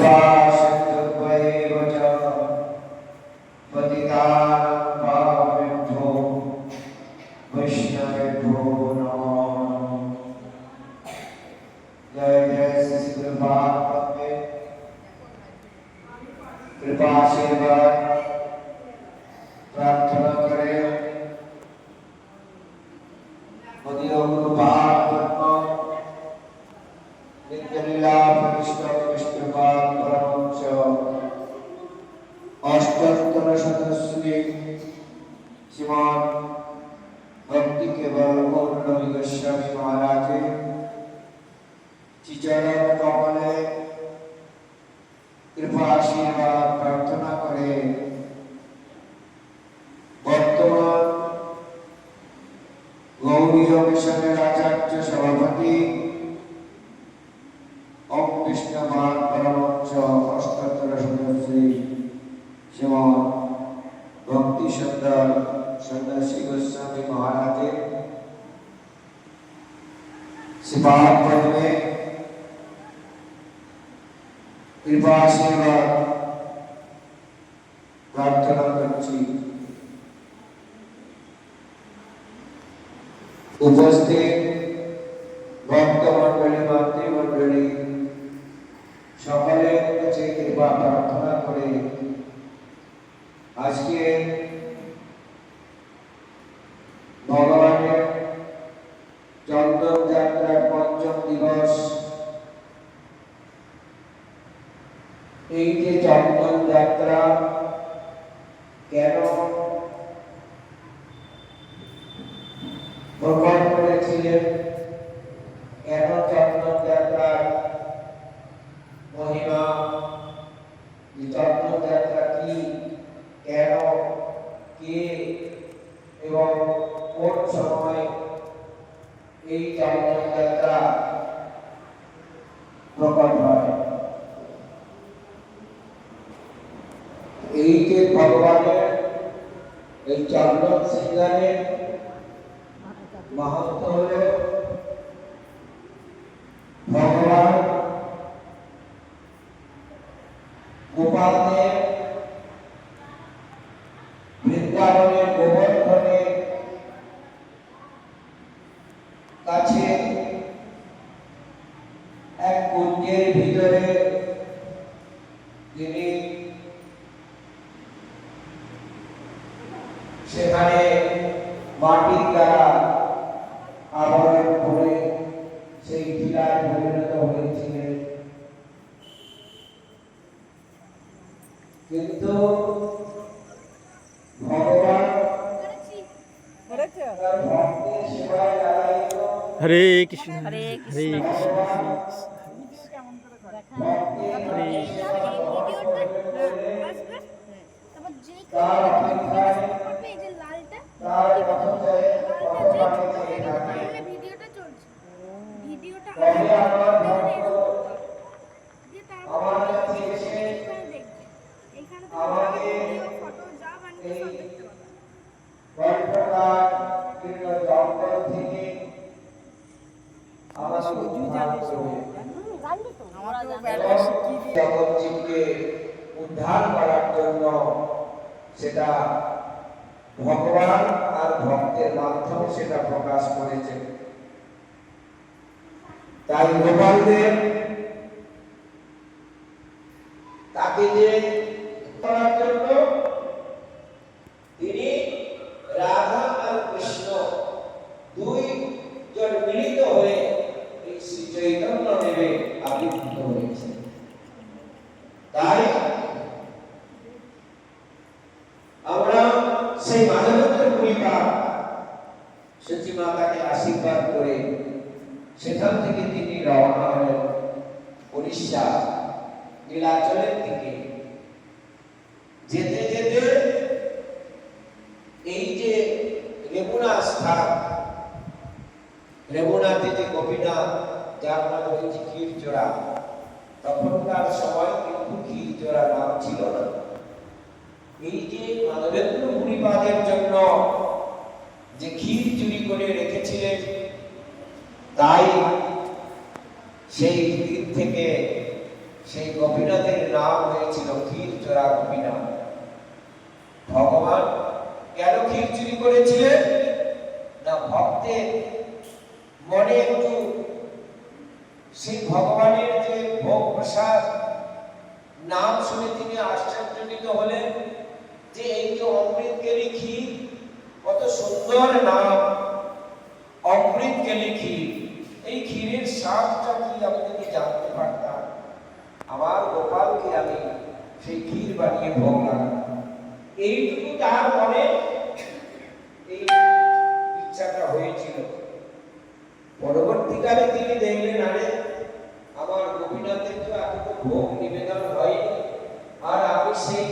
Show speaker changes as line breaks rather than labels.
Christ. অষ্টোত্তর সদস্যে শ্রীমান ভক্তি কেবল পৌর্ণমী গোস্বামী মহারাজে চিচরণ কমলে কৃপা আশীর্বাদ সভাপতি শ্রীপাদ পদ্মে কৃপা আশীর্বাদ প্রার্থনা করছি উপস্থিত ভক্ত এই যে চন্দন যাত্রা কেন প্রকট করেছিলেন কেন চন্দন যাত্রার মহিমা যে চন্দন যাত্রা কি কেন কে এবং কোন সময় এই চন্দন যাত্রা প্রকট হয় এই যে ভগবানের চন্দন সিংহানের মাহাত্ম হল ভগবান গোপালদেব বৃন্দাবনের মাটির দ্বারা আবরণ করে সেই টিলায় পরিণত হয়েছিলেন। কিন্তু ভগবান তার ভক্তের সেবায় লাগাইত
হরে কৃষ্ণ
হরে
হরে
কৃষ্ণ।
কৃষ্ণ হরে
তার অপেক্ষায় সেটা ভগবান আর ভক্তের মাধ্যমে সেটা প্রকাশ করেছে। তাই গোপালদেব তাকে যে করার তিনি রাধা আর কৃষ্ণ দুই জন মিলিত হয়ে শ্রী চৈতন্য দেবে আবির্ভূত হয়েছে তাই আমরা সেই মাধবেন্দ্র ভূমিকা সচি মাতাকে আশীর্বাদ করে সেখান থেকে তিনি রওনা হলেন উড়িষ্যা, নীলাচলের দিকে। যেতে যেতে এই যে রেমুনা স্থান, রেমুনাতে যে গোপীনাথ, যার নাম হয়েছে ক্ষীরচোরা তখনকার সময় কিন্তু ক্ষীরচোরা নাম ছিল না। এই যে মানবেন্দ্র মুনিপাদের জন্য যে ক্ষীর চুরি করে রেখেছিলেন, তাই সেই ক্ষীর থেকে সেই গোপীনাথের নাম হয়েছিল ক্ষীর চোরা গোপীনাথ। ভগবান কেন ক্ষীর চুরি করেছিলেন? না, ভক্তের মনে একটু সেই ভগবানের যে ভোগ প্রসাদ, নাম শুনে তিনি আশ্চর্যজনিত হলেন যে এই যে অমৃত কেলি ক্ষীর কত সুন্দর নাম। অমৃত কেলি ক্ষীর এই ক্ষীরের স্বাদটা কি আমি যদি জানতে পারতাম? আমার গোপালকে আমি সেই ক্ষীর বানিয়ে ভোগ লাগাতাম। এইটুকু তার মনে এই ইচ্ছাটা হয়েছিল। পরবর্তীকালে তিনি দেখলেন, আরে, আমার গোপীনাথের তো এত ভোগ নিবেদন হয়নি। আর আমি সেই